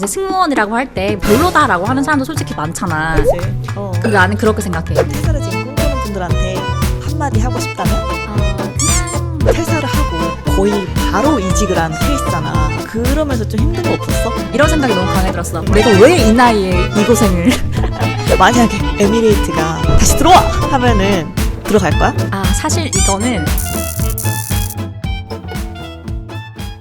이제 승무원이라고 할 때 별로다라고 하는 사람도 솔직히 많잖아. 그치? 어. 근데 나는 그렇게 생각해. 퇴사를 지금 꿈꾸는 분들한테 한마디 하고 싶다면? 퇴사를 하고 거의 바로 이직을 한 케이스잖아. 그러면서 좀 힘든 거 없었어? 이런 생각이 너무 강해 들었어. 내가 왜 이 나이에 이 고생을? 만약에 에미레이트가 다시 들어와! 하면은 들어갈 거야? 아 사실 이거는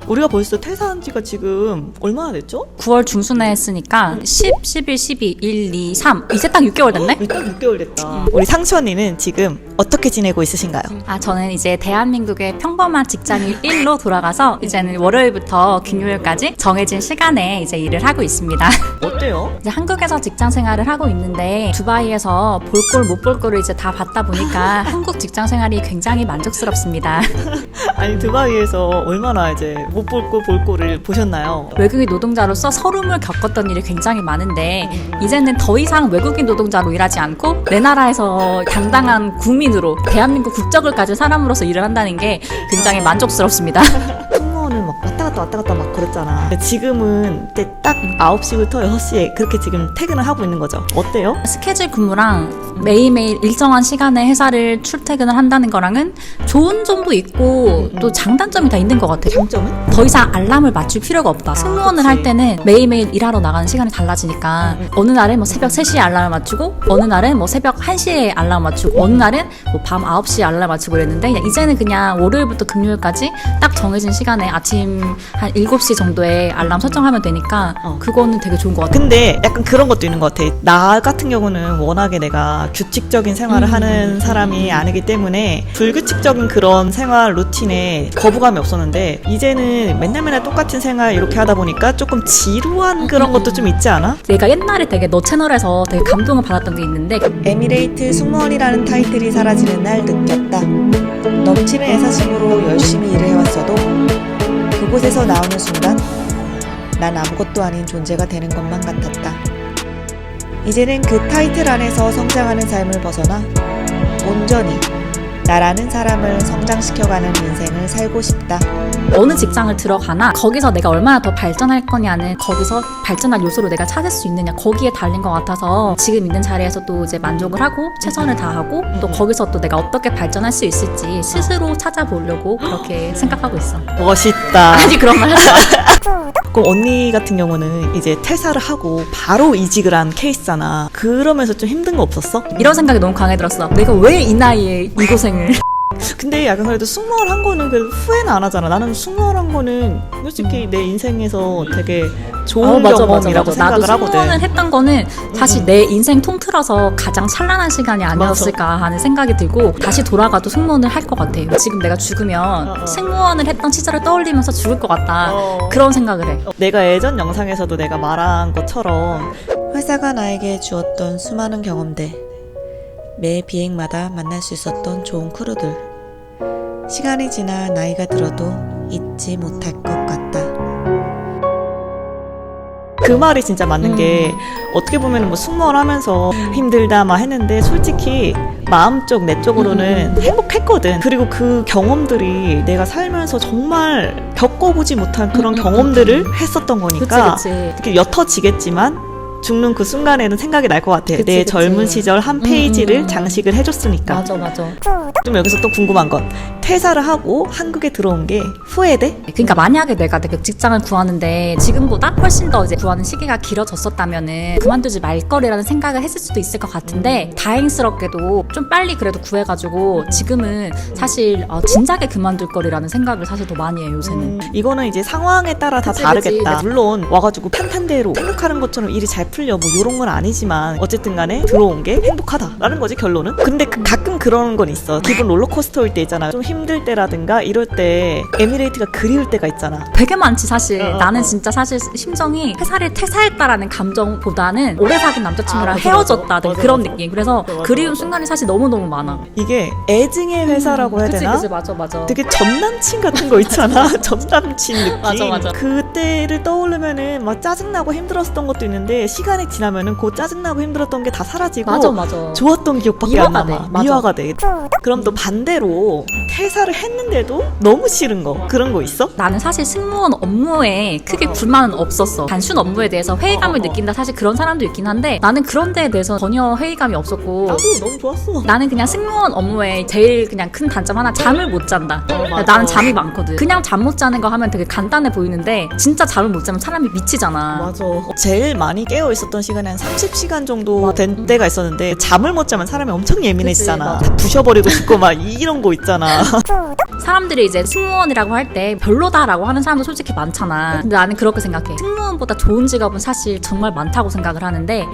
우리가 벌써 퇴사한 지가 지금 얼마나 됐죠? 9월 중순에 했으니까 10, 11, 12, 1, 2, 3 이제 딱 6개월 됐네? 일단 6개월 됐다. 우리 상추 언니는 지금 어떻게 지내고 있으신가요? 아 저는 이제 대한민국의 평범한 직장인 1로 돌아가서 이제는 월요일부터 금요일까지 정해진 시간에 이제 일을 하고 있습니다. 어때요? 이제 한국에서 직장 생활을 하고 있는데 두바이에서 볼 꼴 못 볼 꼴을 이제 다 봤다 보니까 한국 직장 생활이 굉장히 만족스럽습니다. 아니 두바이에서 얼마나 이제 못 볼거볼 거를 보셨나요? 외국인 노동자로서 서름을 겪었던 일이 굉장히 많은데 이제는 더 이상 외국인 노동자로 일하지 않고 내 나라에서 당당한 국민으로 대한민국 국적을 가진 사람으로서 일을 한다는 게 굉장히 만족스럽습니다. 막 왔다 갔다 막 그랬잖아. 지금은 이제 딱 9시부터 6시에 그렇게 지금 퇴근을 하고 있는 거죠. 어때요? 스케줄 근무랑 매일매일 일정한 시간에 회사를 출퇴근을 한다는 거랑은 좋은 점도 있고 또 장단점이 다 있는 것 같아요. 장점은? 더 이상 알람을 맞출 필요가 없다. 승무원을 그치. 할 때는 매일매일 일하러 나가는 시간이 달라지니까 어느 날은 뭐 새벽 3시에 알람을 맞추고 어느 날은 뭐 새벽 1시에 알람 맞추고 어느 날은 뭐 밤 9시에 알람 맞추고 그랬는데 그냥 이제는 그냥 월요일부터 금요일까지 딱 정해진 시간에 아침 한 7시 정도에 알람 설정하면 되니까 어. 그거는 되게 좋은 것 같아요. 근데 약간 그런 것도 있는 것 같아. 나 같은 경우는 워낙에 내가 규칙적인 생활을 음. 하는 사람이 아니기 때문에 불규칙적인 그런 생활 루틴에 거부감이 없었는데 이제는 맨날 맨날 똑같은 생활 이렇게 하다 보니까 조금 지루한 그런 것도 좀 있지 않아? 내가 옛날에 되게 너 채널에서 되게 감동을 받았던 게 있는데 에미레이트 승무원이라는 타이틀이 사라지는 날 느꼈다. 넘치는 애사심으로 열심히 일을 해왔어도 그곳에서 나오는 순간 난 아무것도 아닌 존재가 되는 것만 같았다. 이제는 그 타이틀 안에서 성장하는 삶을 벗어나 온전히 나라는 사람을 성장시켜가는 인생을 살고 싶다. 어느 직장을 들어가나 거기서 내가 얼마나 더 발전할 거냐는 거기서 발전할 요소로 내가 찾을 수 있느냐 거기에 달린 것 같아서 지금 있는 자리에서 또 이제 만족을 하고 최선을 다하고 또 거기서 또 내가 어떻게 발전할 수 있을지 스스로 찾아보려고 그렇게 생각하고 있어. 멋있다. 아니 그런 말 하지 마. 그럼 언니 같은 경우는 이제 퇴사를 하고 바로 이직을 한 케이스잖아. 그러면서 좀 힘든 거 없었어? 이런 생각이 너무 강해 들었어. 내가 왜 이 나이에 이 고생 을? 근데 약간 그래도 승무원 한 거는 그래도 후회는 안 하잖아. 나는 승무원 한 거는 솔직히 내 인생에서 되게 좋은 어, 맞아, 경험이라고 맞아, 맞아. 생각을 나도 승무원을 하거든. 했던 거는 사실 내 인생 통틀어서 가장 찬란한 시간이 아니었을까 하는 생각이 들고 다시 돌아가도 승무원을 할 것 같아요. 지금 내가 죽으면 어, 어. 승무원을 했던 시절을 떠올리면서 죽을 것 같다. 어. 그런 생각을 해. 내가 예전 영상에서도 내가 말한 것처럼 회사가 나에게 주었던 수많은 경험들 매 비행마다 만날 수 있었던 좋은 크루들 시간이 지나 나이가 들어도 잊지 못할 것 같다 그 말이 진짜 맞는 음. 게 어떻게 보면 뭐 승무원 하면서 힘들다 막 했는데 솔직히 마음 쪽 내 쪽으로는 음. 행복했거든 그리고 그 경험들이 내가 살면서 정말 겪어보지 못한 그런 음, 음, 경험들을 했었던 그치 거니까 그치. 이렇게 옅어지겠지만 죽는 그 순간에는 생각이 날 것 같아. 그치, 내 그치. 젊은 시절 한 페이지를 음, 음. 장식을 해줬으니까. 맞아 맞아. 좀 여기서 또 궁금한 건 퇴사를 하고 한국에 들어온 게 후회돼? 그러니까 만약에 내가 그 직장을 구하는데 지금보다 훨씬 더 이제 구하는 시기가 길어졌었다면은 그만두지 말 거리라는 생각을 했을 수도 있을 것 같은데 다행스럽게도 좀 빨리 그래도 구해가지고 지금은 사실 어, 진작에 그만둘 거리라는 생각을 사실 더 많이 해요 요새는. 음, 이거는 이제 상황에 따라 다 그치, 다르겠다. 그치. 물론 와가지고 탄탄대로 생각하는 것처럼 일이 잘 풀려 뭐 이런 건 아니지만 어쨌든 간에 들어온 게 행복하다라는 거지 결론은. 근데 그- 가끔 그런 건 있어. 기분 롤러코스터일 때 있잖아. 좀 힘들 때라든가 이럴 때 에미레이트가 그리울 때가 있잖아. 되게 많지 사실 어, 어, 나는 어. 진짜 사실 심정이 회사를 퇴사했다라는 감정보다는 오래 사귄 남자친구랑 아, 맞아, 헤어졌다 맞아. 그런 맞아. 느낌 그래서 맞아, 맞아, 그리운 맞아. 순간이 사실 너무너무 많아 이게 애증의 회사라고 해야 그치 되나? 그치 맞아 맞아 되게 전남친 같은 거 있잖아. 전남친 느낌. 맞아, 맞아. 그때를 떠오르면은 막 짜증나고 힘들었던 것도 있는데 시간이 지나면은 그 짜증나고 힘들었던 게 다 사라지고 맞아 맞아. 좋았던 기억밖에 미화가 안 남아. 돼. 맞아. 미화가 돼. 그럼 또 반대로 퇴사를 했는데도 너무 싫은 거 그런 거 있어? 나는 사실 승무원 업무에 크게 불만은 없었어. 단순 업무에 대해서 회의감을 어. 느낀다. 사실 그런 사람도 있긴 한데 나는 그런 데에 대해서 전혀 회의감이 없었고 나도 너무 좋았어. 나는 그냥 승무원 업무에 제일 그냥 큰 단점 하나 잠을 못 잔다. 어, 맞아. 나는 잠이 많거든. 그냥 잠 못 자는 거 하면 되게 간단해 보이는데 진짜 잠을 못 자면 사람이 미치잖아. 맞아. 제일 많이 깨어 있었던 시간이 한 30시간 정도 된 때가 있었는데 잠을 못 자면 사람이 엄청 예민해지잖아. 그치, 다 부셔버리고 싶고 막 이런 거 있잖아. 사람들이 이제 승무원이라고 할 때 별로다라고 하는 사람도 솔직히 많잖아. 근데 나는 그렇게 생각해. 승무원보다 좋은 직업은 사실 정말 많다고 생각을 하는데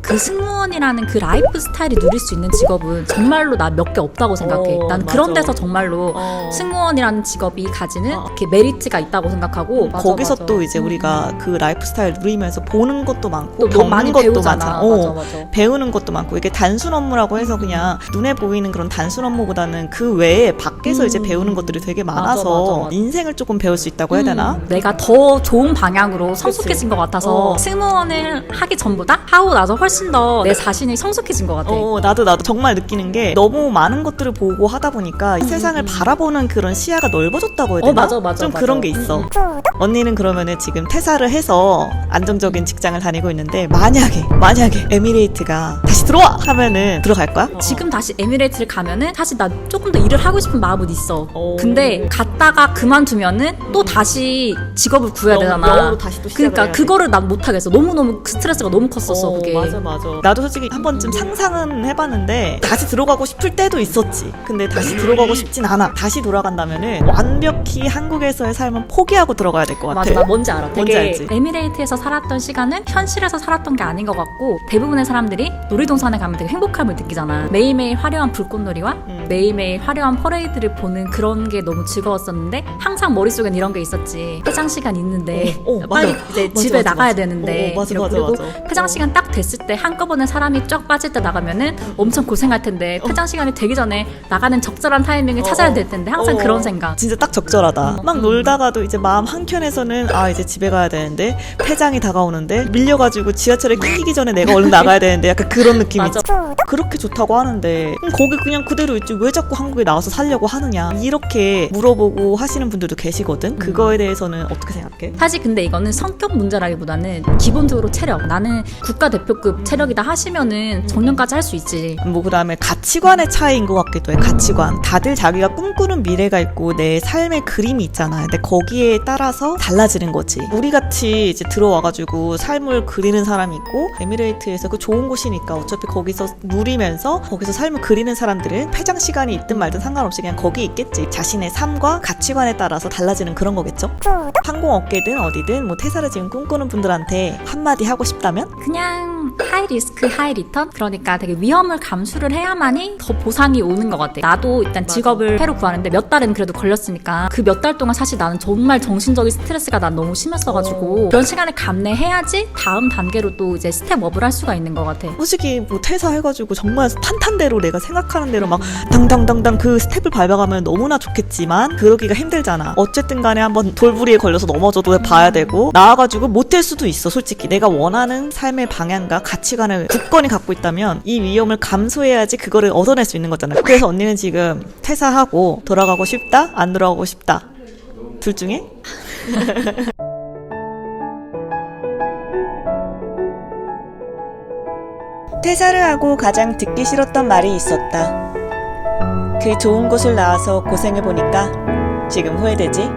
그 승무원이라는 그 라이프 스타일이 누릴 수 있는 직업은 정말로 나 몇 개 없다고 생각해. 어, 맞아. 그런 데서 정말로 어. 승무원이라는 직업이 가지는 어. 이렇게 메리트가 있다고 생각하고 맞아, 거기서 맞아. 또 이제 우리가 그 라이프 스타일 누리면서 보는 것도 많고 또 너무 겪는 많이 것도 배우잖아. 많잖아. 어. 맞아 맞아. 배우는 것도 많고 이게 단순 업무라고 해서 그냥 눈에 보이는 그런 단순 업무보다는 그 외에 밖에서 음. 이제 배우는 것들이 되게 많아서 맞아, 맞아. 인생을 조금 배울 수 있다고 해야 되나? 음, 내가 더 좋은 방향으로 성숙해진 것 같아서 어. 승무원을 하기 전보다 하고 나서 훨씬 더 내 자신이 성숙해진 것 같아. 어, 나도 나도 정말 느끼는 게 너무 많은 것들을 보고 하다 보니까 세상을 바라보는 그런 시야가 넓어졌다고 해야 되나? 음. 어, 맞아, 맞아, 좀 맞아. 그런 게 있어. 음, 언니는 그러면은 지금 퇴사를 해서 안정적인 직장을 다니고 있는데 만약에 만약에 에미레이트가 다시 들어와 하면은 들어갈 거야? 지금 다시 에미레이트를 가면은 사실 나 조금 더 일을 하고 싶은 마음은 있어. 어. 근데 갔다가 그만두면은 또 다시 직업을 구해야 영- 되잖아. 영어로 다시 또 시작을 그러니까 해야 돼. 그거를 난 못하겠어. 너무 너무 그 스트레스가 너무 컸었어, 어, 그게. 맞아 맞아 나도 솔직히 한 번쯤 상상은 해봤는데 다시 들어가고 싶을 때도 있었지 근데 다시 들어가고 싶진 않아 다시 돌아간다면은 완벽히 한국에서의 삶은 포기하고 들어가야 될 것 같아 맞아, 나 뭔지 알아. 뭔지 되게 알지? 에미레이트에서 살았던 시간은 현실에서 살았던 게 아닌 것 같고 대부분의 사람들이 놀이동산에 가면 되게 행복함을 느끼잖아. 매일매일 화려한 불꽃놀이와 음. 매일매일 화려한 퍼레이드를 보는 그런 게 너무 즐거웠었는데 항상 머릿속엔 이런 게 있었지. 회장 시간 있는데 어, 어, 맞아. 빨리 이제 맞아, 집에 맞아, 나가야 맞아. 되는데 어, 어, 맞아, 맞아, 그리고 맞아. 회장 어. 시간 딱 됐을 때 한꺼번에 사람이 쫙 빠질 때 나가면은 엄청 고생할 텐데 회장 시간이 되기 전에 나가는 적절한 타이밍을 어, 찾아야 어. 될 텐데 항상 어, 그런 생각. 진짜 딱 적절하다. 막 음. 놀다가도 이제 마음 한켠에서는 아 이제 집에 가야 되는데 폐장이 다가오는데 밀려가지고 지하철에 끼기 전에 내가 얼른 나가야 되는데 약간 그런 느낌이 맞아. 있지. 그렇게 좋다고 하는데 거기 그냥 그대로 있지 왜 자꾸 한국에 나와서 살려고 하느냐 이렇게 물어보고 하시는 분들도 계시거든. 그거에 대해서는 어떻게 생각해? 사실 근데 이거는 성격 문제라기보다는 기본적으로 체력. 나는 국가대표급 체력이다 하시면은 정년까지 할 수 있지. 뭐 그다음에 가치관의 차이인 것 같기도 해. 가치관. 다들 자기가 꿈꾸는 미래가 있고 내 삶의 그림이 있잖아. 근데 거기에 따라서 달라지는 거지. 우리 같이 이제 들어와가지고 삶을 그리는 사람이 있고 에미레이트에서 그 좋은 곳이니까 어차피 거기서 누리면서 거기서 삶을 그리는 사람들은 폐장 시간이 있든 말든 상관없이 그냥 거기 있겠지. 자신의 삶과 가치관에 따라서 달라지는 그런 거겠죠. 항공업계든 어디든 뭐 퇴사를 지금 꿈꾸는 분들한테 한마디 하고 싶다면 그냥 하이 리스크 하이 리턴 그러니까 되게 위험을 감수를 해야만이 더 보상이 오는 것 같아. 나도 일단 직업을 새로 구하는데 몇 달은 그래도 걸렸으니까 그 몇 달 동안 사실 나는 정말 정신적인 스트레스가 난 너무 심했어가지고 그런 시간을 감내해야지 다음 단계로 또 이제 스텝업을 할 수가 있는 것 같아. 솔직히 뭐 퇴사해가지고 정말 탄탄대로 내가 생각하는 대로 막 당당당당 그 스텝을 밟아가면 너무나 좋겠지만 그러기가 힘들잖아. 어쨌든 간에 한번 돌부리에 걸려서 넘어져도 봐야 되고 나와가지고 못할 수도 있어. 솔직히. 내가 원하는 삶의 방향과 가치관을 굳건히 갖고 있다면 이 위험을 감수해야지 그거를 얻어낼 수 있는 거잖아. 그래서 언니는 지금 퇴사하고 돌아가고 싶다? 안 돌아가고 싶다? 둘 중에? 퇴사를 하고 가장 듣기 싫었던 말이 있었다. 그 좋은 곳을 나와서 고생해보니까 지금 후회되지?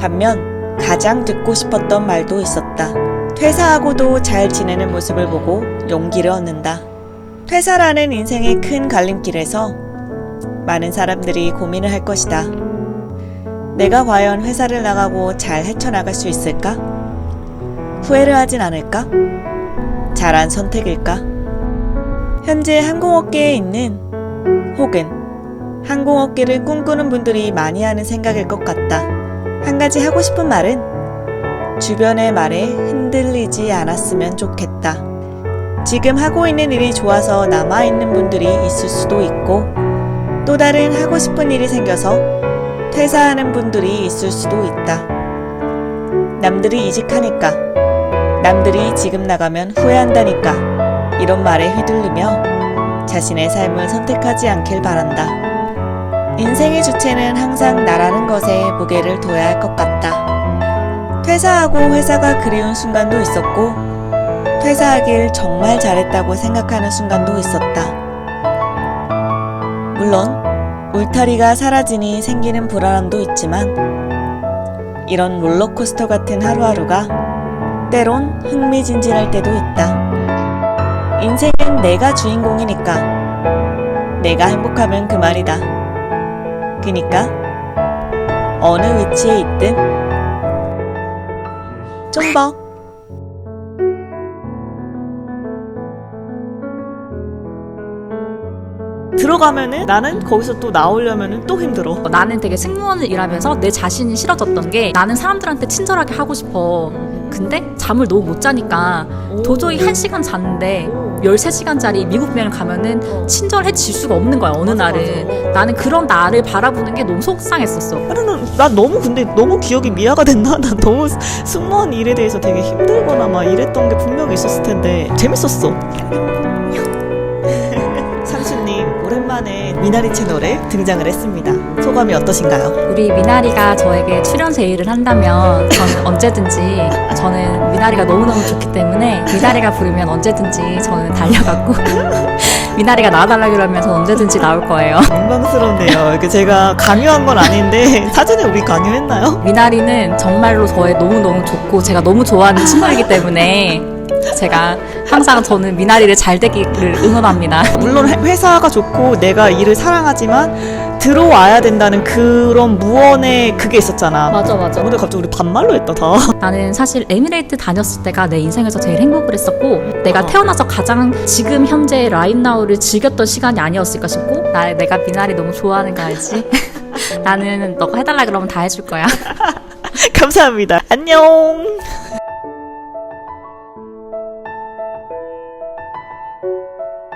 반면 가장 듣고 싶었던 말도 있었다. 퇴사하고도 잘 지내는 모습을 보고 용기를 얻는다. 퇴사라는 인생의 큰 갈림길에서 많은 사람들이 고민을 할 것이다. 내가 과연 회사를 나가고 잘 헤쳐나갈 수 있을까? 후회를 하진 않을까? 잘한 선택일까? 현재 항공업계에 있는 혹은 항공업계를 꿈꾸는 분들이 많이 하는 생각일 것 같다. 한 가지 하고 싶은 말은 주변의 말에 흔들리지 않았으면 좋겠다. 지금 하고 있는 일이 좋아서 남아있는 분들이 있을 수도 있고 또 다른 하고 싶은 일이 생겨서 퇴사하는 분들이 있을 수도 있다. 남들이 이직하니까 남들이 지금 나가면 후회한다니까. 이런 말에 휘둘리며 자신의 삶을 선택하지 않길 바란다. 인생의 주체는 항상 나라는 것에 무게를 둬야 할 것 같다. 퇴사하고 회사가 그리운 순간도 있었고, 퇴사하길 정말 잘했다고 생각하는 순간도 있었다. 물론, 울타리가 사라지니 생기는 불안함도 있지만, 이런 롤러코스터 같은 하루하루가 때론 흥미진진할 때도 있다. 인생은 내가 주인공이니까 내가 행복하면 그만이다. 그니까 어느 위치에 있든 좀 봐. 들어가면은 나는 거기서 또 나오려면은 또 힘들어. 어, 나는 되게 승무원을 일하면서 내 자신이 싫어졌던 게 나는 사람들한테 친절하게 하고 싶어. 근데 잠을 너무 못 자니까 도저히 한 시간 잤는데 13시간짜리 미국 비행을 가면은 친절해질 수가 없는 거야, 어느 날은. 나는 그런 나를 바라보는 게 너무 속상했었어. 나는 난 너무 근데 너무 기억이 미화가 됐나? 난 너무 승무원 일에 대해서 되게 힘들거나 막 이랬던 게 분명히 있었을 텐데 재밌었어. 삼수님 오랜만에 미나리 채널에 등장을 했습니다. 소감이 어떠신가요? 우리 미나리가 저에게 출연 제의를 한다면 저는 언제든지 저는 미나리가 너무너무 좋기 때문에 미나리가 부르면 언제든지 저는 달려가고 미나리가 나와달라 그러면 저는 언제든지 나올 거예요. 민망스럽네요. 이게 제가 강요한 건 아닌데 사전에 우리 강요했나요? 미나리는 정말로 저의 너무너무 좋고 제가 너무 좋아하는 친구이기 때문에 제가 항상 저는 미나리를 잘 되기를 응원합니다. 물론 회- 회사가 좋고 내가 일을 사랑하지만 들어와야 된다는 그런 무언의 그게 있었잖아. 맞아 맞아. 오늘 갑자기 우리 반말로 했다 다. 나는 사실 에미레이트 다녔을 때가 내 인생에서 제일 행복을 했었고 내가 어. 태어나서 가장 지금 현재 라인나우를 즐겼던 시간이 아니었을까 싶고 나 내가 미나리 너무 좋아하는 거 알지? 나는 너가 해달라 그러면 다 해줄 거야. 감사합니다. 안녕.